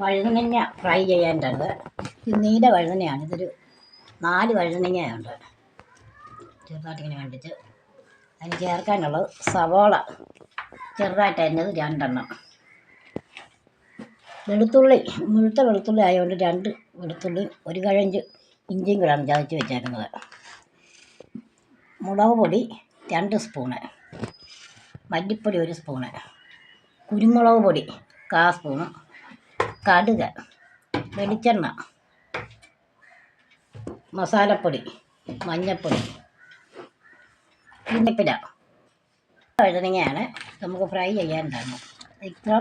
വഴുതനങ്ങ ഫ്രൈ ചെയ്യേണ്ടത്. ഇത് നീല വഴുതനയാണ്. ഇതൊരു നാല് വഴുതനങ്ങയുണ്ട്. ചെറുതായിട്ടിങ്ങനെ കണ്ടിട്ട് അതിന് ചേർക്കാനുള്ളത് സവോള. ചെറുതായിട്ട് അരിഞ്ഞത് രണ്ടെണ്ണം. വെളുത്തുള്ളി മുഴുത്ത വെളുത്തുള്ളി ആയതുകൊണ്ട് രണ്ട് വെളുത്തുള്ളി ഒരു കഴഞ്ച് ഇഞ്ചിയും കൂടാണ് ചതച്ച് വെച്ചേക്കുന്നത്. മുളക് പൊടി രണ്ട് സ്പൂണ്. മല്ലിപ്പൊടി ഒരു സ്പൂണ്. കുരുമുളക് പൊടി കാ സ്പൂണ്. കടുക് വെളിച്ചെണ്ണ മസാലപ്പൊടി മഞ്ഞൾപ്പൊടി ഇന്നിപ്പില വഴുതനങ്ങയാണ് നമുക്ക് ഫ്രൈ ചെയ്യാനുണ്ടാകും ഇത്ര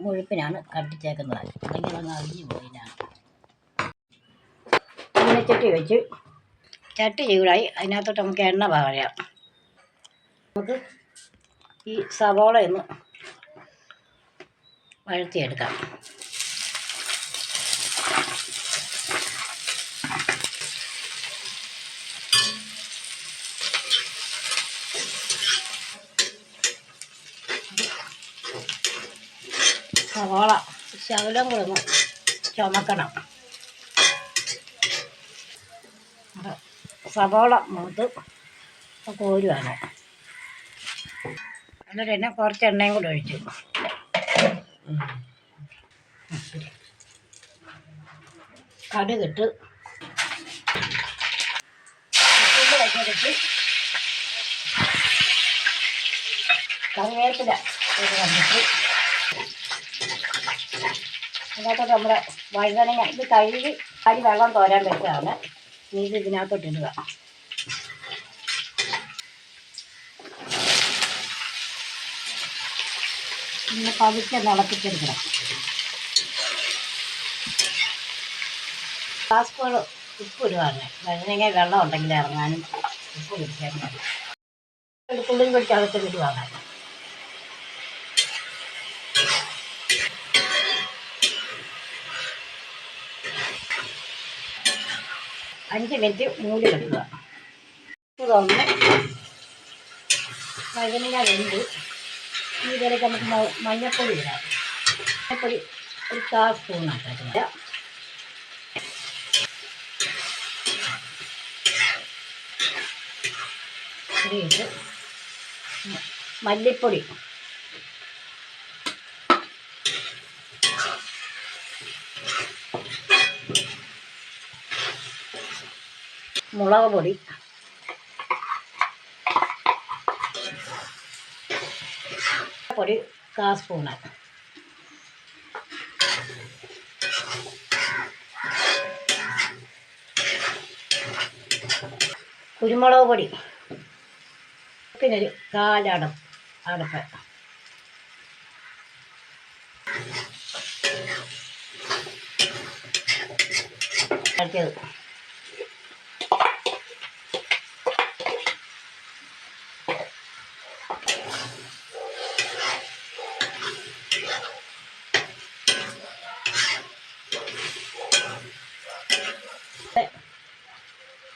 മുഴുപ്പിനാണ് കട്ടിച്ചേക്കുന്നത്. അല്ലെങ്കിൽ ഒന്ന് അരിഞ്ഞു പോയില്ലാണ് ചട്ടി വെച്ച് ചട്ടി ചൂടായി അതിനകത്തോട്ട് നമുക്ക് എണ്ണ പറയാം നമുക്ക് ഈ സവോള ഒന്ന് വഴത്തിയെടുക്കാം സവാള ശകലം ഒന്ന് ചുമക്കണം. സവാള മൂത്ത് കോരുവാണ് എന്നിട്ട് തന്നെ കുറച്ച് എണ്ണയും കൂടെ ഒഴിച്ചു. കടുകിട്ട് വെച്ചെടുത്ത് കറിവേപ്പില ഒരു അതിനകത്തോട്ട് നമ്മുടെ വഴുതനങ്ങ ഇത് കഴുകി അരി വെള്ളം തോരാൻ വെച്ചതാണ്. ഇനി ഇത് ഇതിനകത്തോട്ട് ഇടുക. ഇന്ന് പതുക്കെ നിളപ്പിച്ചെടുക്കണം പാസ്പോർട്ട് ഉപ്പ് ഇടുവാണ്. വഴുതനങ്ങ വെള്ളം ഉണ്ടെങ്കിൽ ഇറങ്ങാനും ഉപ്പ് പിടിക്കാൻ മതി വെളുത്തുള്ളിയും പിടിച്ച് അകത്ത് അഞ്ച് മിനിറ്റ് മൂടി വെക്കുക. തുടർന്ന് വഴുതനങ്ങ വെന്ത് ഈ വിലക്ക് നമുക്ക് മഞ്ഞപ്പൊടി ഇടാം. മഞ്ഞപ്പൊടി ഒരു കാ സ്പൂൺ ആക്കാറ്റില്ല മല്ലിപ്പൊടി. മുളക് പൊടി. പൊടി കാ സ്പൂണ്. കുരുമുളക് പൊടി. പിന്നെ ഒരു കാലട അടപ്പ്. അടുത്തത്.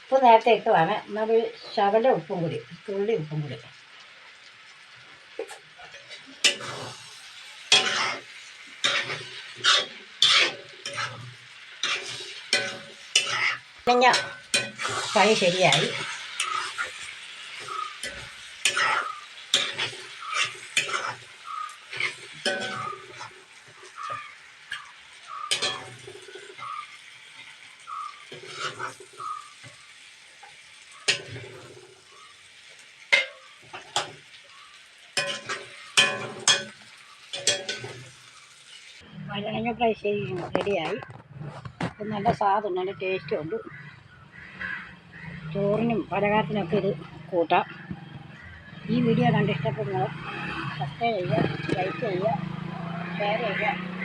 ഉപ്പ് നേരത്തെ ഇട്ടുവാണ് എന്നൊരു ശകല ഉപ്പും കൂടി തുള്ളി ഉപ്പും കൂടി. പിന്നെ പണി ശരിയായി. വഴുതനങ്ങ ഫ്രൈ ചെയ്ത് റെഡിയായി. ഇത് നല്ല സ്വാദും നല്ല ടേസ്റ്റും ഉണ്ട്. ചോറിനും പലഹാരത്തിനൊക്കെ ഇത് കൂട്ടാം. ഈ വീഡിയോ കണ്ട് ഇഷ്ടപ്പെടുന്നവർ സബ്സ്ക്രൈബ് ചെയ്യുക ലൈക്ക് ചെയ്യുക ഷെയർ ചെയ്യുക.